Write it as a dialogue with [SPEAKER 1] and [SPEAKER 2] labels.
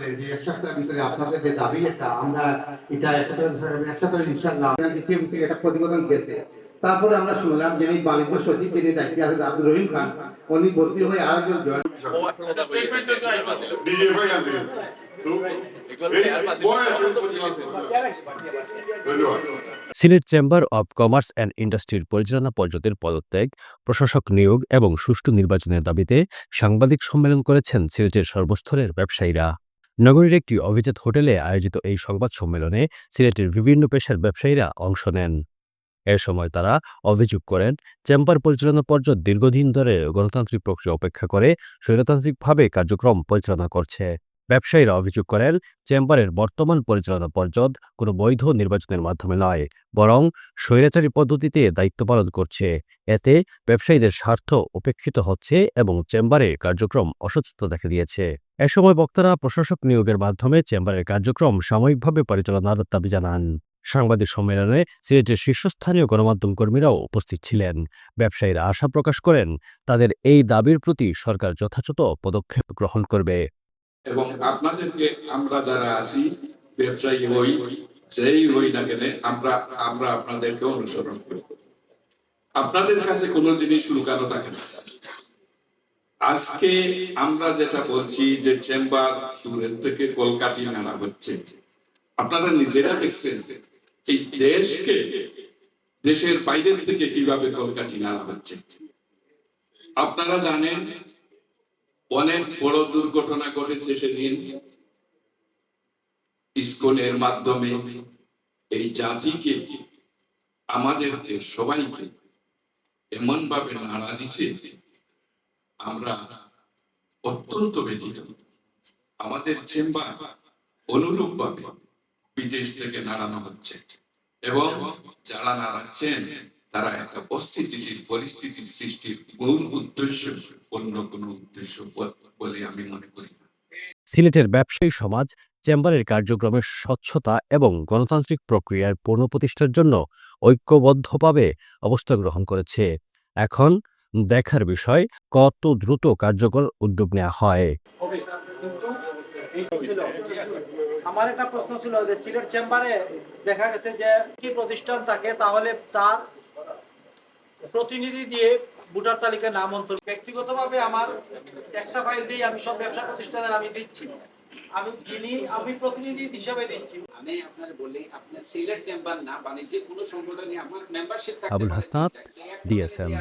[SPEAKER 1] যে যে তারপরে আমরা শুনলাম বাণিজ্য সচিব আব্দুর রহিম খান, উনি হয়ে
[SPEAKER 2] Sylhet chamber of commerce and ইন্ডাস্ট্রির পরিচালনা পর্ষদের পদত্যাগ, প্রশাসক নিয়োগ এবং সুষ্ঠু নির্বাচনের দাবিতে সাংবাদিক সম্মেলন করেছেন সিলেটের সর্বস্তরের ব্যবসায়ীরা। নগরীর একটি অভিজাত হোটেলে আয়োজিত এই সংবাদ সম্মেলনে সিলেটের বিভিন্ন পেশার ব্যবসায়ীরা অংশ নেন। এ সময় তারা অভিযোগ করেন, চেম্বার পরিচালনা পর্ষদ দীর্ঘদিন ধরে গণতান্ত্রিক প্রক্রিয়া অপেক্ষা করে স্বৈরতান্ত্রিকভাবে কার্যক্রম পরিচালনা করছে। ব্যবসায়ীরা অভিযোগ করেন, চেম্বারের বর্তমান পরিচালনা পর্ষদ কোনো বৈধ নির্বাচনের মাধ্যমে নয়, বরং স্বৈরাচারী পদ্ধতিতে দায়িত্ব পালন করছে। এতে ব্যবসায়ীদের স্বার্থ উপেক্ষিত হচ্ছে এবং চেম্বারের কার্যক্রম অসুস্থতা দেখা দিয়েছে। এ সময় বক্তারা প্রশাসক নিয়োগের মাধ্যমে চেম্বারের কার্যক্রম সাময়িকভাবে পরিচালনার দাবি জানান। সাংবাদিক সম্মেলনে সিলেটের শীর্ষস্থানীয় গণমাধ্যম কর্মীরাও উপস্থিত ছিলেন। ব্যবসায়ীরা আশা প্রকাশ করেন, তাদের এই দাবির প্রতি সরকার যথাযথ পদক্ষেপ গ্রহণ করবে।
[SPEAKER 3] এবং আপনাদেরকে আমরা যারা আছি, ব্যবসায়ী হই, যেই হই না কেন আমরা আমরা আপনাদেরকে অনুসরণ করি। আপনাদের কাছে কোনো জিনিস লুকানো থাকে না। আজকে আমরা যেটা বলছি যে চেম্বার দূরের থেকে কলকাতি নাড়া হচ্ছে। আপনারা নিজেরা দেখছেন এই দেশকে, দেশের বাইরের থেকে কীভাবে কলকাতি নাড়া হচ্ছে। আপনারা জানেন, অনেক বড় দুর্ঘটনা ঘটেছে সেদিন। ইস্কনের মাধ্যমে এই জাতিকে আমাদেরকে সবাইকে এমন ভাবে নাড়া দিছে আমরা অত্যন্ত ব্যথিত। আমাদের চেম্বার অনুরূপ ভাবে বিদেশ থেকে নাড়ানো হচ্ছে এবং যারা নাড়াচ্ছেন, তারা একটা অস্থিতিশীল পরিস্থিতি সৃষ্টির মূল উদ্দেশ্য, অন্য কোনো উদ্দেশ্য বলে আমি মনে করি
[SPEAKER 2] সিলেটের ব্যবসায়ী সমাজ চেম্বারের কার্যক্রমের স্বচ্ছতা এবং গণতান্ত্রিক প্রক্রিয়ার পুনঃপ্রতিষ্ঠার জন্য ঐক্যবদ্ধভাবে অবস্থা গ্রহণ করেছে। এখন দেখার বিষয় কত দ্রুত কার্যকর উদ্যোগ নেওয়া হয়।
[SPEAKER 4] হবে কিন্তু এই ছিল। আমার একটা প্রশ্ন ছিল যে সিলেট চেম্বারে দেখা গেছে যে কি প্রতিষ্ঠান থাকে তাহলে তার প্রতিনিধি দিয়ে ভোটার তালিকায় নাম অন্তর ব্যক্তিগতভাবে আমার একটা ফাইল দিয়ে আমি সব ব্যবসা প্রতিষ্ঠানের আমি দিচ্ছি। আমি যিনি আমি প্রতিনিধি হিসেবে দিচ্ছি।
[SPEAKER 5] আমি আপনার বলি আপনার সিলেট চেম্বার না বাণিজ্যিক কোনো সংগঠনে আমার মেম্বারশিপ
[SPEAKER 2] আবুল হাসনাত, DSM